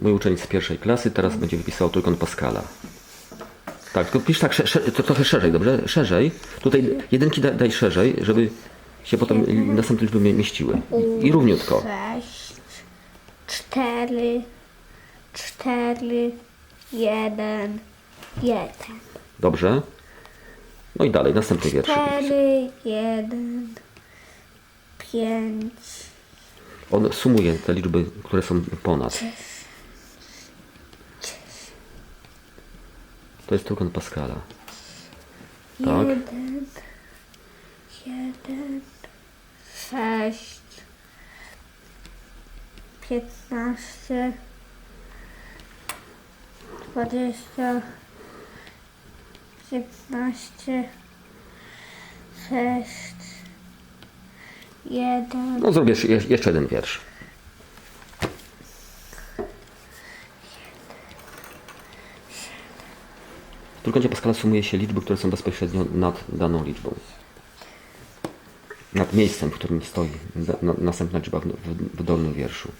Mój uczeń z pierwszej klasy teraz będzie wypisał trójkąt Pascala. Tak, tylko pisz tak to trochę szerzej, dobrze? Szerzej. Tutaj jedynki da, daj szerzej, żeby się potem następne liczby mie- mieściły. I, i równiutko. Sześć, cztery, cztery, jeden, jeden. Dobrze. No i dalej, następny wiersz. Cztery, jeden, pięć, On sumuje te liczby, które są ponad. To jest trójkąt Pascala. Tak. jeden, jeden, sześć, piętnaście, dwadzieścia, piętnaście, sześć, jeden, No zrobię jeszcze- jeden wiersz. W trójkącie Pascala sumuje się liczby, które są bezpośrednio nad daną liczbą. Nad miejscem, w którym stoi następna liczba w, w, w dolnym wierszu.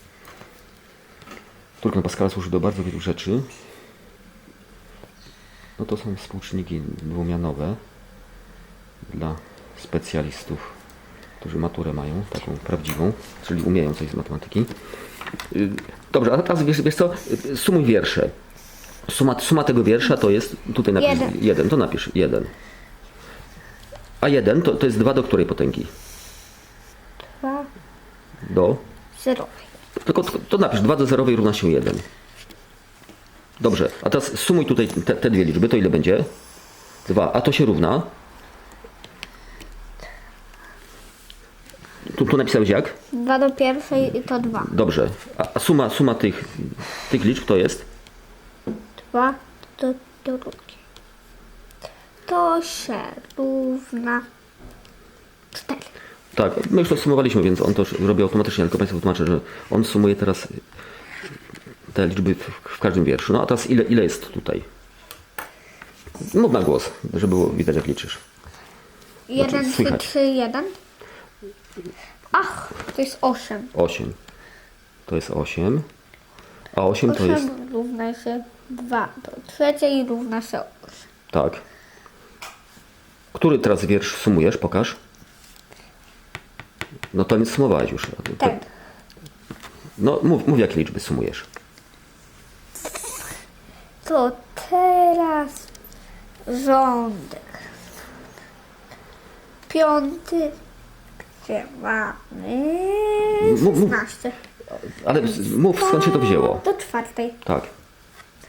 Trójkąt Pascala służy do bardzo wielu rzeczy. No to są współczynniki dwumianowe dla specjalistów, którzy maturę mają, taką prawdziwą, czyli umieją coś z matematyki. Y, Dobrze, a teraz wiesz, wiesz co, Y, sumuj wiersze. Suma, suma tego wiersza to jest, tutaj napisz Jeden. jeden, to napisz jeden. A jeden to, to jest dwa do której potęgi? dwa, Do? zero. Tylko to, to napisz 2 do zerowej równa się 1. Dobrze, a teraz sumuj tutaj te, te dwie liczby, to ile będzie? 2, a to się równa? Tu, tu napisałeś jak? Dwa do pierwszej i to dwa. Dobrze, a, a suma, suma tych, tych liczb to jest? Dwa do drugiej. To się równa cztery. Tak, my już to sumowaliśmy, więc on to już robi automatycznie, tylko Państwu tłumaczę, że on sumuje teraz te liczby w, w każdym wierszu. No a teraz ile, ile jest tutaj? Mów na głos, żeby było widać jak liczysz. Jeden, trzy, słychać. trzy, jeden. Ach, to jest osiem. 8. To jest 8. A 8 to jest. Osiem równa się dwa do trzeciej równa się osiem. Tak. Który teraz wiersz sumujesz? Pokaż. No to nie sumowałeś już. A ty- Ten. No mów, mów jakie liczby sumujesz. To teraz rządek. Piąty, gdzie mamy Mów, mów. 16. Ale mów skąd się to wzięło. Do czwartej. Tak.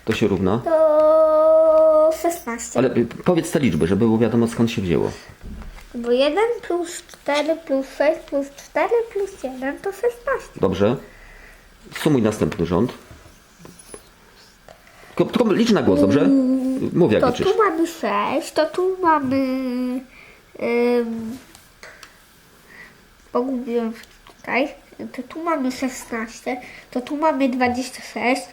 To się równa. Do 16. Ale powiedz te liczby, żeby było wiadomo skąd się wzięło. Bo 1 plus 4 plus 6 plus 4 plus 1 to 16. Dobrze. Sumuj następny rząd. Tylko, tylko licz na głos, dobrze? Mów jak To liczysz. tu mamy 6, to tu mamy... Ym, pogubiłem tutaj. To tu mamy 16, to tu mamy 26, yy,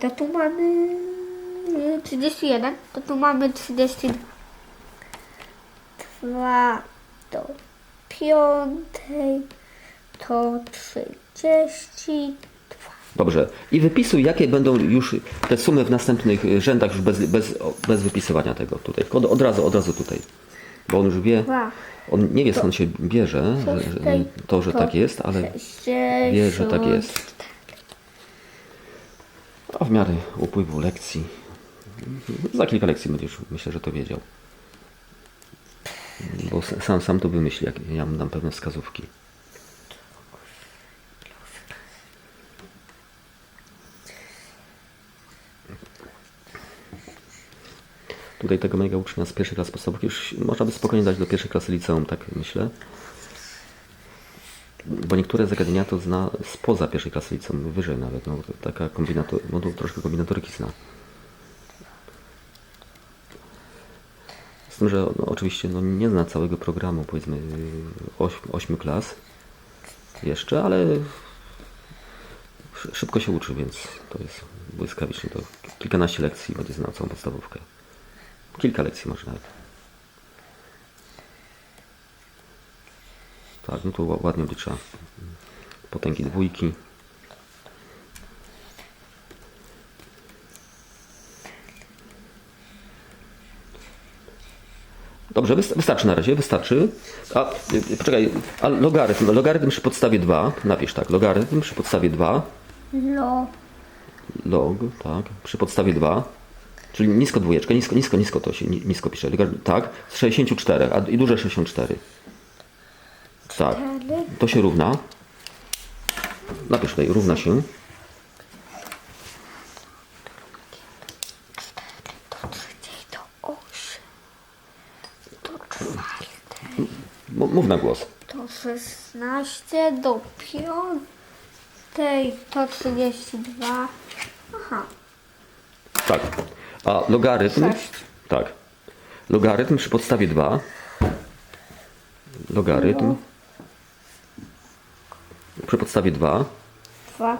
to tu mamy yy, 31, to tu mamy 32. Dwa do piątej to 32. Dobrze. I wypisuj, jakie będą już te sumy w następnych rzędach już bez, bez, bez wypisywania tego tutaj. Od, od razu, od razu tutaj. Bo on już wie, on nie wie skąd się bierze, że, to, że tak jest, ale wie, że tak jest. A w miarę upływu lekcji, za kilka lekcji będziesz, myślę, że to wiedział. Bo sam, sam to wymyśli, jak ja mu dam pewne wskazówki. Tutaj tego mojego ucznia z pierwszej klasy podstawówki już można by spokojnie dać do pierwszej klasy liceum, tak myślę. Bo niektóre zagadnienia to zna spoza pierwszej klasy liceum, wyżej nawet. No, taka kombinator, no troszkę kombinatoryki zna. Z tym, że no, oczywiście no, nie zna całego programu, powiedzmy 8 klas jeszcze, ale szy- szybko się uczy, więc to jest błyskawicznie. To kilkanaście lekcji będzie znał całą podstawówkę. Kilka lekcji może nawet. Tak, no tu ładnie oblicza potęgi dwójki. Dobrze, wystarczy na razie, wystarczy. A, y, y, poczekaj, a logarytm, logarytm przy podstawie 2, napisz tak, logarytm przy podstawie 2. Log. Log, tak, przy podstawie 2. Czyli nisko dwójeczka, nisko, nisko, nisko to się nisko pisze. Tak, z 64, a i duże 64. Tak, to się równa, napisz tutaj, równa się. M- mów na głos. To szesnaście do piątej to trzydzieści dwa. Aha. Tak. A logarytm. Sześć. Tak. Logarytm przy podstawie 2. Logarytm. No. Przy podstawie 2. Dwa.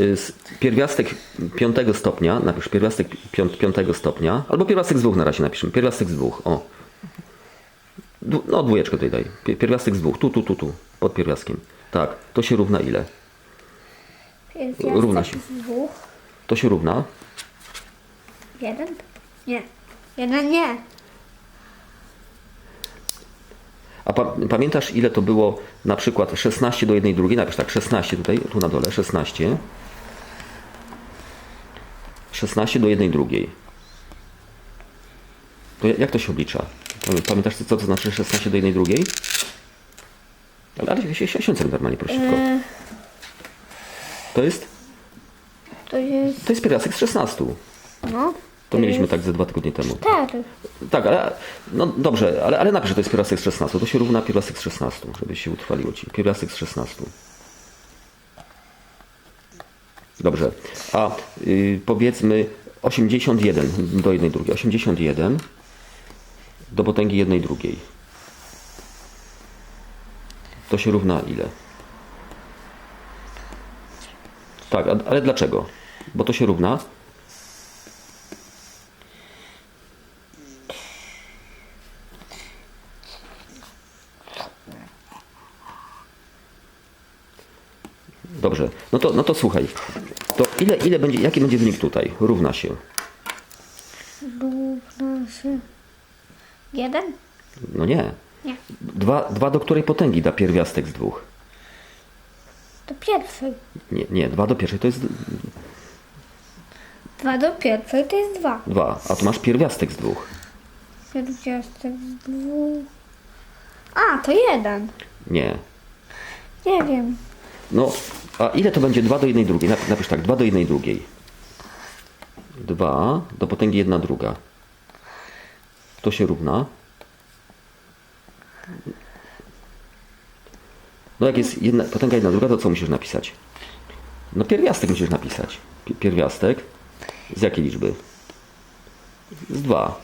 y, z- Pierwiastek piątego stopnia. Napisz pierwiastek piąt, piątego stopnia. Albo pierwiastek z dwóch na razie napiszmy. Pierwiastek z dwóch. O. No dwójeczkę tutaj daj. Pie- Pierwiastek z dwóch. Tu, tu, tu, tu. Pod pierwiastkiem. Tak. To się równa ile? Pierwiastek Równa się. z dwóch. To się równa. Jeden? Nie. Jeden nie. A pa, pamiętasz ile to było na przykład 16 do 1 drugiej? Napisz tak, 16 tutaj, tu na dole, 16. 16 do 1 drugiej. To ja- jak to się oblicza? Pamię- Pamiętasz co to znaczy 16 do 1 drugiej? Ale, ale się siądź normalnie prosiutko. E, To jest, to jest. to jest pierwiastek z 16. No. To mieliśmy tak ze dwa tygodnie temu. Cztery. Tak, ale no dobrze, ale, ale napisz, że to jest pierwiastek z 16. To się równa pierwiastek z 16, żeby się utrwaliło ci. Pierwiastek z 16. Dobrze. A y, powiedzmy 81 do 1 drugiej. 81 do potęgi 1 drugiej. To się równa ile? Tak, ale dlaczego? Bo to się równa Dobrze, no to, no to słuchaj. To ile, ile będzie, jaki będzie wynik tutaj? Równa się. Równa się. Jeden? No nie. Nie. Dwa, dwa do której potęgi da pierwiastek z dwóch? Do pierwszej. Nie, nie, dwa do pierwszej to jest Dwa do pierwszej to jest dwa. dwa, a tu masz pierwiastek z dwóch. Pierwiastek z dwóch. A, to jeden. Nie. Nie wiem. No, a ile to będzie 2 do 1 drugiej? Napisz, tak, 2 do 1 drugiej. 2 do potęgi 1 druga. To się równa. No jak jest jedna, potęga 1 druga, to co musisz napisać? No pierwiastek musisz napisać. Pi- Pierwiastek z jakiej liczby? Z 2.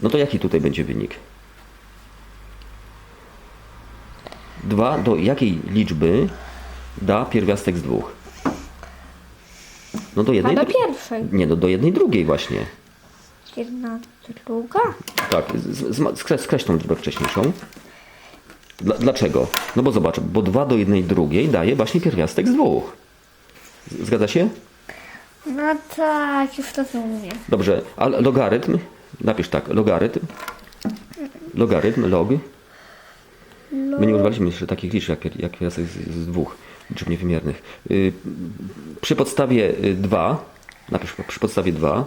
No to jaki tutaj będzie wynik? 2 do jakiej liczby da pierwiastek z dwóch? No do jednej. do dru- pierwszej. Nie, no do jednej drugiej właśnie. Jedna, druga. Tak, z- z- skreś, skreś tą liczbę wcześniejszą. Dla, dlaczego? No bo zobacz, bo 2 do jednej drugiej daje właśnie pierwiastek z dwóch. Z- Zgadza się? No tak, już to rozumiem. Dobrze, a logarytm? Napisz tak, logarytm. Logarytm, log. My nie używaliśmy jeszcze takich liczb jak, pier- jak pierwiastek z, z dwóch liczb niewymiernych. Y, przy podstawie 2, napisz przy podstawie 2,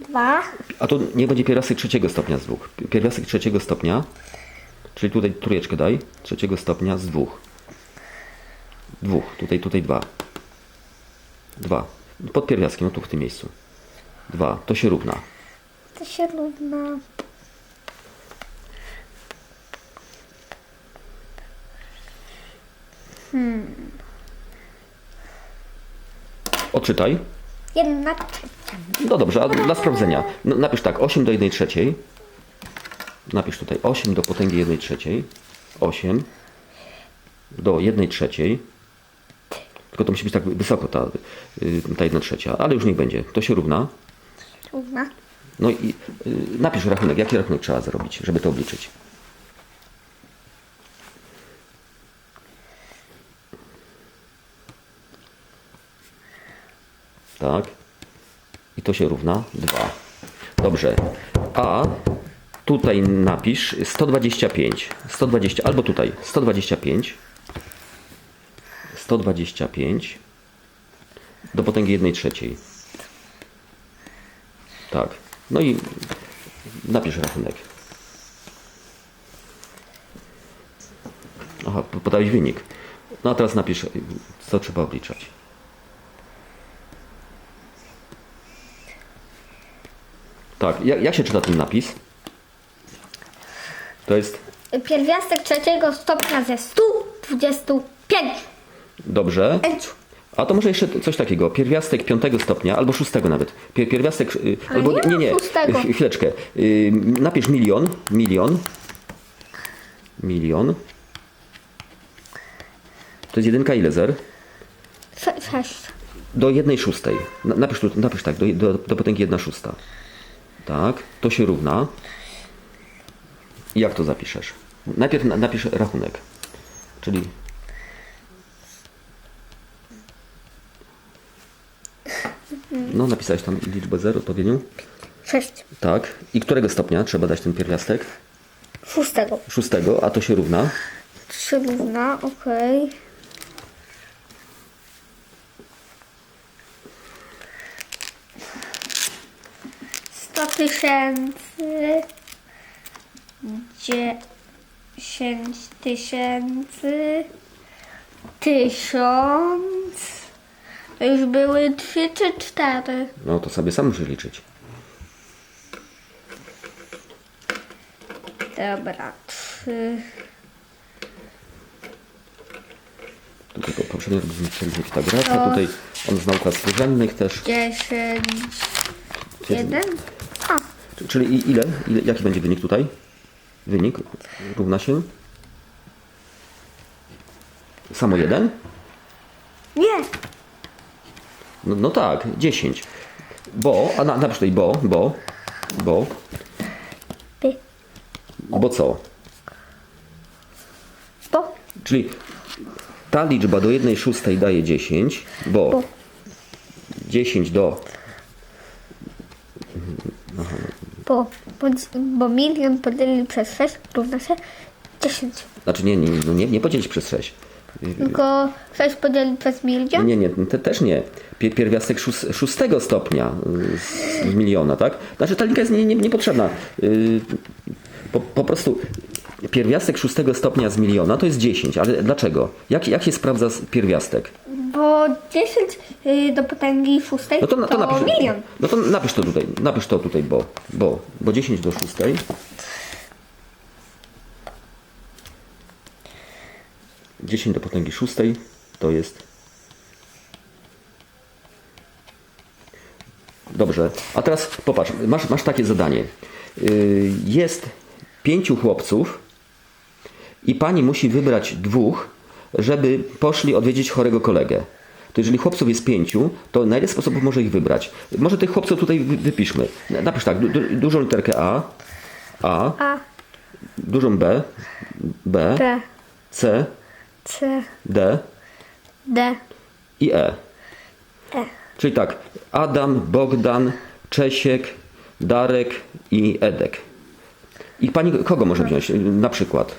Dwa. a to nie będzie pierwiastek trzeciego stopnia z dwóch. Pierwiastek trzeciego stopnia, czyli tutaj trójeczkę daj, trzeciego stopnia z dwóch. Dwóch, tutaj, tutaj dwa. Dwa. Pod pierwiastkiem, no tu w tym miejscu. Dwa, to się równa. To się równa. Odczytaj. Jedna trzecia. No dobrze, a dla sprawdzenia. No, napisz tak, 8 do 1 trzeciej. Napisz tutaj 8 do potęgi 1 trzeciej. 8 do 1 trzeciej. Tylko to musi być tak wysoko ta, y, ta 1 trzecia, ale już niech będzie. To się równa. Równa. No i y, napisz rachunek. Jaki rachunek trzeba zrobić, żeby to obliczyć? Tak. I to się równa 2. Dobrze. A tutaj napisz 125. 120, albo tutaj 125. 125 do potęgi 1 trzeciej. Tak. No i napisz rachunek. Aha, po- podałeś wynik. No a teraz napisz, co trzeba obliczać. Tak, jak, jak się czyta ten napis? To jest Pierwiastek trzeciego stopnia ze 125. dobrze. Enciu. A to może jeszcze coś takiego. Pierwiastek piątego stopnia, albo szóstego nawet. Pier, pierwiastek. y, Ale albo nie ma nie, nie. szóstego. Ch- Chwileczkę. Y, napisz milion. Milion. Milion. To jest jedynka ile zer? Sze- Sześć. Do jednej szóstej. Na- Napisz, tu, napisz tak, do, do, do potęgi jedna szósta. Tak, to się równa. Jak to zapiszesz? Najpierw na, napisz rachunek. Czyli No, napisałeś tam liczbę 0 odpowiednią. Sześć. Tak. I którego stopnia trzeba dać ten pierwiastek? Szóstego. Szóstego, a to się równa. Trzy równa, okej. Sto tysięcy. Dziesięć tysięcy. Tysiąc. To już były trzy czy cztery. No to sobie sam musisz liczyć. Dobra, trzy. Tutaj po- poprzednio robiliśmy Pitagrasa, tutaj on z nauk współrzędnych też. Dziesięć. Jeden. A, Czyli ile? ile? Jaki będzie wynik tutaj? Wynik równa się? Samo jeden? nie. No, no tak, 10. Bo, a na, napisz tutaj bo, bo, bo, bo co? Bo. Czyli ta liczba do 1 szóstej daje 10, bo Bo. 10 do, Bo, bo, bo milion podzielić przez 6 równa się 10. znaczy nie, nie, no nie, nie podzielić przez 6. Tylko 6 podzielić przez milion? Nie, nie, te, też nie. Pier, pierwiastek szós, szóstego stopnia y, z, miliona, tak? Znaczy ta linka jest nie, nie, niepotrzebna. Y, po, po prostu pierwiastek szóstego stopnia z miliona to jest 10, ale dlaczego? Jak, jak się sprawdza pierwiastek? Bo 10 y, do potęgi 6 No to, na- to napisz, milion. no to napisz to tutaj, napisz to tutaj, bo, bo, bo 10 do 6. Dziesięć do potęgi szóstej to jest. Dobrze, a teraz popatrz, masz, masz takie zadanie. Yy, Jest pięciu chłopców i pani musi wybrać dwóch, żeby poszli odwiedzić chorego kolegę. To jeżeli chłopców jest pięciu, to na ile sposobów może ich wybrać? Może tych chłopców tutaj wy- wypiszmy. Napisz tak, du, du, dużą literkę A, A, A, dużą B, B, B, C, C, D D, i E. E. Czyli tak, Adam, Bogdan, Czesiek, Darek i Edek. I pani kogo może wziąć? Na przykład.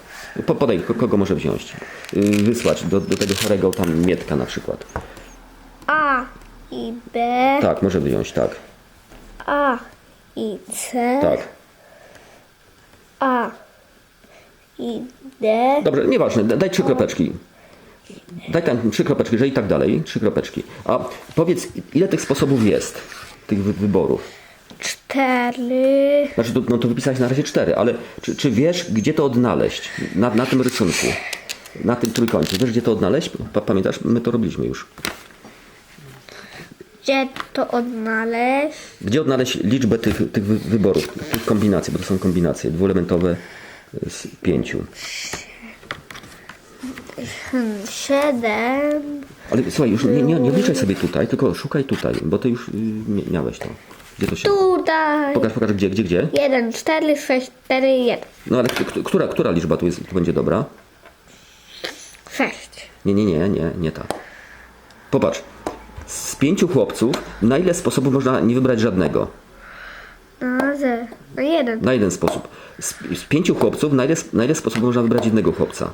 Po- Podaj, ko- kogo może wziąć. Yy, Wysłać do, do tego chorego tam Mietka na przykład. A i B, Tak, może wziąć, tak. A i C, Tak. A i D, Dobrze, nieważne, da- daj trzy kropeczki. Daj tam trzy kropeczki, że i tak dalej, trzy kropeczki. A powiedz, ile tych sposobów jest, tych wy- wyborów? 4, Znaczy, to, no to wypisałeś na razie cztery, ale czy, czy wiesz, gdzie to odnaleźć? Na, na tym rysunku, na tym trójkącie. Wiesz, gdzie to odnaleźć? Pa, pamiętasz? My to robiliśmy już. gdzie to odnaleźć? Gdzie odnaleźć liczbę tych, tych wy- wyborów, tych kombinacji, bo to są kombinacje dwuelementowe z pięciu. 7, Ale słuchaj, już nie, nie, nie obliczaj sobie tutaj, tylko szukaj tutaj, bo ty już y, mia- miałeś to. Gdzie to się... tutaj, Pokaż, pokaż gdzie, gdzie, gdzie? 1, 4, 6, 4, 1, No ale która, która liczba tu, jest, tu będzie dobra? 6. Nie, nie, nie, nie, nie ta. Popatrz. Z pięciu chłopców, na ile sposobów można nie wybrać żadnego? No, ze Na jeden. Na jeden sposób. Z, z pięciu chłopców na ile, na ile sposobów można wybrać jednego chłopca?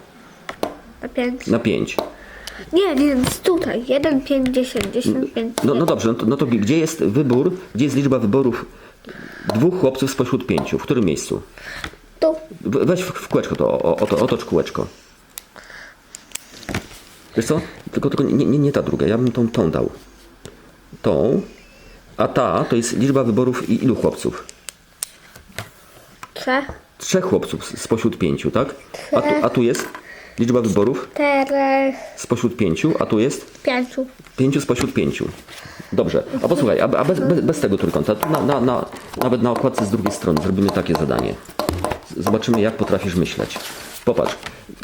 Na pięć. Na pięć. Nie, jest tutaj. Jeden, pięć, dziesięć, dziesięć, pięć. No, no dobrze, no to, no to gdzie jest wybór, gdzie jest liczba wyborów dwóch chłopców spośród pięciu? W którym miejscu? Tu. Weź w, w kółeczko to, o, oto, otocz kółeczko. Wiesz co? Tylko, tylko nie, nie, nie ta druga, ja bym tą, tą dał. Tą, a ta to jest liczba wyborów i ilu chłopców? Trzech. Trzech chłopców spośród pięciu, tak? A tu, a tu jest liczba wyborów Czterech. spośród pięciu, a tu jest Pięciu. pięciu spośród pięciu. Dobrze, a posłuchaj, a, a bez, bez, bez tego trójkąta, tu na, na, na, nawet na okładce z drugiej strony zrobimy takie zadanie. Zobaczymy, jak potrafisz myśleć. Popatrz,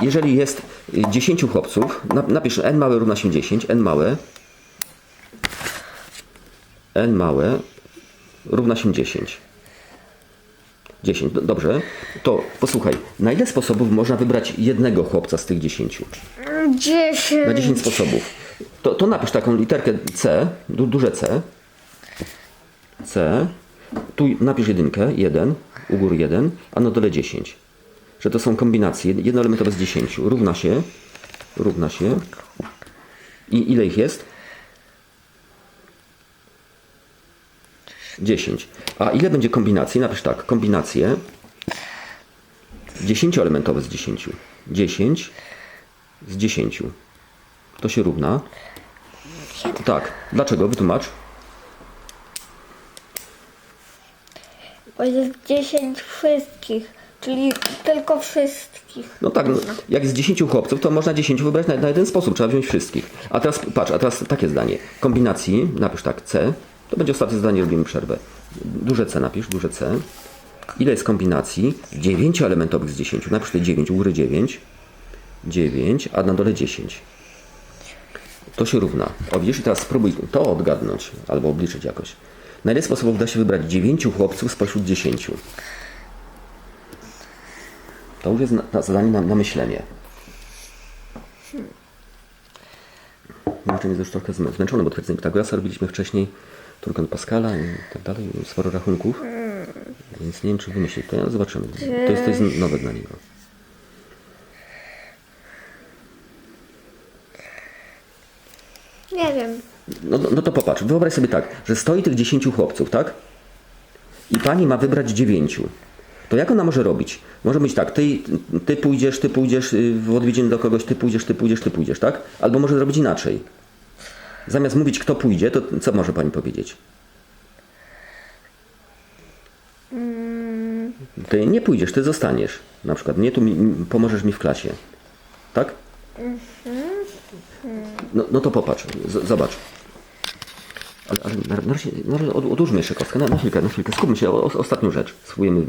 jeżeli jest y, 10 chłopców, na- napisz n małe równa się 10, n małe, n małe równa się 10. 10, do- dobrze. To posłuchaj, na ile sposobów można wybrać jednego chłopca z tych 10? Na Dziesięć. 10 sposobów. To, to napisz taką literkę C, du, duże C. C. Tu napisz jedynkę, 1, u góry 1, a na dole 10. Że to są kombinacje. Jednoelementowe z 10. Równa się. Równa się. I ile ich jest? 10. A ile będzie kombinacji? Napisz tak. Kombinacje. 10-elementowe z 10. 10 z 10. To się równa. Tak. Dlaczego? Wytłumacz. Bo jest dziesięć wszystkich. Czyli tylko wszystkich. No tak, no, jak jest 10 chłopców, to można 10 wybrać na, na jeden sposób. Trzeba wziąć wszystkich. A teraz patrz, a teraz takie zdanie. Kombinacji, napisz tak, C. To będzie ostatnie zdanie, robimy przerwę. Duże C napisz, duże C. Ile jest kombinacji? 9 elementowych z 10. Napisz tutaj 9, u góry 9. 9, a na dole 10. To się równa. O widzisz, i teraz spróbuj to odgadnąć, albo obliczyć jakoś. Na ile sposobów da się wybrać 9 chłopców spośród 10? To już jest na, na zadanie na, na myślenie. Jeszcze jest już trochę zmę- zmęczony, bo twierdzenie Pitagorasa robiliśmy wcześniej, trójkąt Pascala i tak dalej, sporo rachunków. Więc nie wiem, czy wymyślić. To zobaczymy. To jest coś nowe dla niego. Nie wiem. No, no, no to popatrz, wyobraź sobie tak, że stoi tych 10 chłopców, tak? I pani ma wybrać 9. To jak ona może robić? Może być tak, ty, ty pójdziesz, ty pójdziesz y, w odwiedziny do kogoś, ty pójdziesz, ty pójdziesz, ty pójdziesz, tak? Albo może zrobić inaczej. Zamiast mówić, kto pójdzie, to co może pani powiedzieć? Ty nie pójdziesz, ty zostaniesz. Na przykład, nie, tu mi, pomożesz mi w klasie. Tak? No, no to popatrz, z, zobacz. Ale, ale na, na razie, na razie od- odłóżmy jeszcze kostkę, na, na chwilkę, na chwilkę. Skupmy się o, o ostatnią rzecz. Spróbujemy